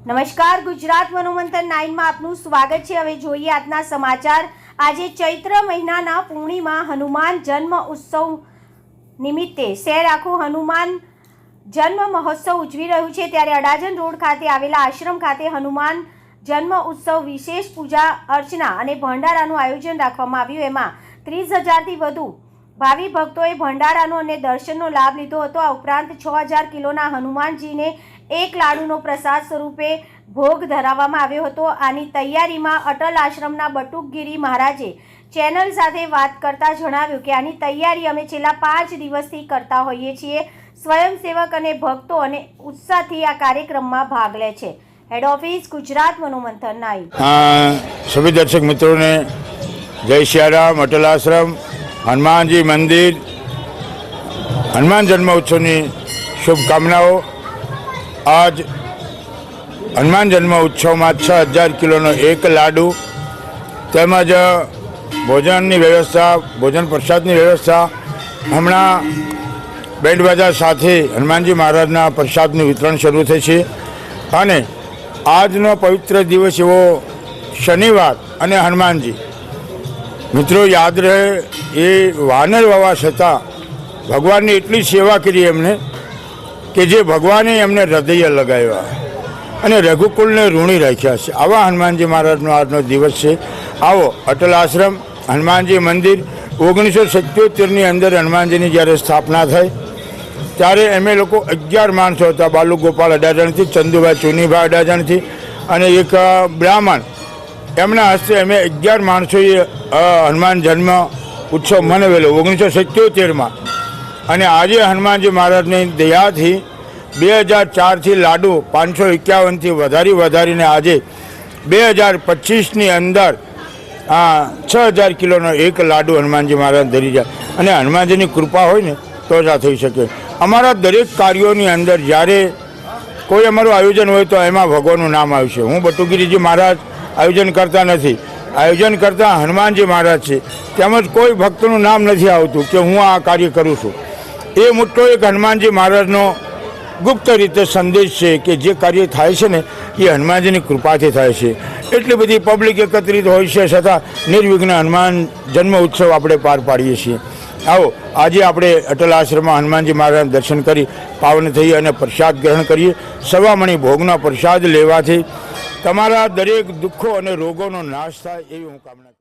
નમસ્કાર, ગુજરાત મનોમંથન નાઇનમાં આપનું સ્વાગત છે. હવે જોઈએ આજના સમાચાર. આજે ચૈત્ર મહિનાના પૂર્ણિમા, હનુમાન જન્મ ઉત્સવ નિમિત્તે શહેર આખું હનુમાન જન્મ મહોત્સવ ઉજવી રહ્યું છે. ત્યારે અડાજણ રોડ ખાતે આવેલા આશ્રમ ખાતે હનુમાન જન્મ ઉત્સવ વિશેષ પૂજા અર્ચના અને ભંડારાનું આયોજન રાખવામાં આવ્યું. એમાં ત્રીસ હજારથી વધુ ભાવિ ભક્તોએ ભંડારાનો અને દર્શનનો લાભ લીધો હતો. આ ઉપરાંત છ હજાર કિલોના હનુમાનજીને એક લાડુનો પ્રસાદ સ્વરૂપે ભોગ ધરાવવામાં આવ્યો હતો. આની તૈયારીમાં અટલ આશ્રમના બટુકગીરી મહારાજે ચેનલ સાથે વાત કરતા જણાવ્યું કે આની તૈયારી અમે છેલ્લા પાંચ દિવસથી કરતા હોઈએ છીએ. સ્વયંસેવક અને ભક્તો અને ઉત્સાહથી આ કાર્યક્રમમાં ભાગ લે છે. હેડ ઓફિસ ગુજરાત મનોમંથન નાઈ સભી દર્શક મિત્રોને જય સિયારામ અટલ આશ્રમ. હનુમાનજી મંદિર, હનુમાન જન્મ ઉત્સવની શુભકામનાઓ. આજ હનુમાન જન્મ ઉત્સવમાં છ હજાર કિલોનો એક લાડુ, તેમજ ભોજનની વ્યવસ્થા, ભોજન પ્રસાદની વ્યવસ્થા. હમણાં બેન્ડ બાજા સાથે હનુમાનજી મહારાજના પ્રસાદનું વિતરણ શરૂ થશે અને આજનો પવિત્ર દિવસ એવો શનિવાર અને હનુમાનજી. મિત્રો, યાદ રહે, એ વાનર વાવા છતાં ભગવાનની એટલી સેવા કરી એમને કે જે ભગવાને એમને હૃદય લગાવ્યા. અને રઘુકુલને ઋણી રાખ્યા છે. આવા હનુમાનજી મહારાજનો આજનો દિવસ છે. આવો, અટલ આશ્રમ, હનુમાનજી મંદિર, ઓગણીસો સત્યોતેરની અંદર હનુમાનજીની જ્યારે સ્થાપના થઈ ત્યારે અમે લોકો અગિયાર માણસો હતા. બાલુ ગોપાલ અડાજણથી, ચંદુભાઈ ચુનીભાઈ અડાજણથી અને એક બ્રાહ્મણ. એમના હસ્તે અમે અગિયાર માણસોએ હનુમાન જન્મ ઉત્સવ મનાવેલો, ઓગણીસો સિત્યોતેરમાં. અને આજે હનુમાનજી મહારાજની દયાથી બે હજાર ચારથી લાડુ પાંચસો એકાવનથી વધારી વધારીને આજે બે હજાર પચીસની અંદર આ છ હજાર કિલોનો એક લાડુ હનુમાનજી મહારાજ ધરી જાય. અને હનુમાનજીની કૃપા હોય ને તો જ આ થઈ શકે. અમારા દરેક કાર્યોની અંદર જ્યારે કોઈ અમારું આયોજન હોય તો એમાં ભગવાનનું નામ આવશે. હું બટુગીરીજી મહારાજ આયોજન કરતા નથી. આયોજન કરતા હનુમાનજી મહારાજ છે. તેમજ કોઈ ભક્તનું નામ નથી આવતું કે હું આ કાર્ય કરું છું. એ મોટો એક હનુમાનજી મહારાજનો ગુપ્ત રીતે સંદેશ છે કે જે કાર્ય થાય છે ને, એ હનુમાનજીની કૃપાથી થાય છે. એટલી બધી પબ્લિક એકત્રિત હોય છે છતાં નિર્વિઘ્ન હનુમાન જન્મ ઉત્સવ આપણે પાર પાડીએ છીએ. આવો, આજે આપણે અટલ આશ્રમમાં હનુમાનજી મહારાજના દર્શન કરી, પાવન થઈ અને પ્રસાદ ગ્રહણ કરીએ. સવામણી ભોગનો પ્રસાદ લેવાથી તમારા દરેક દુઃખો અને રોગોનો નાશ થાય એવી હું કામના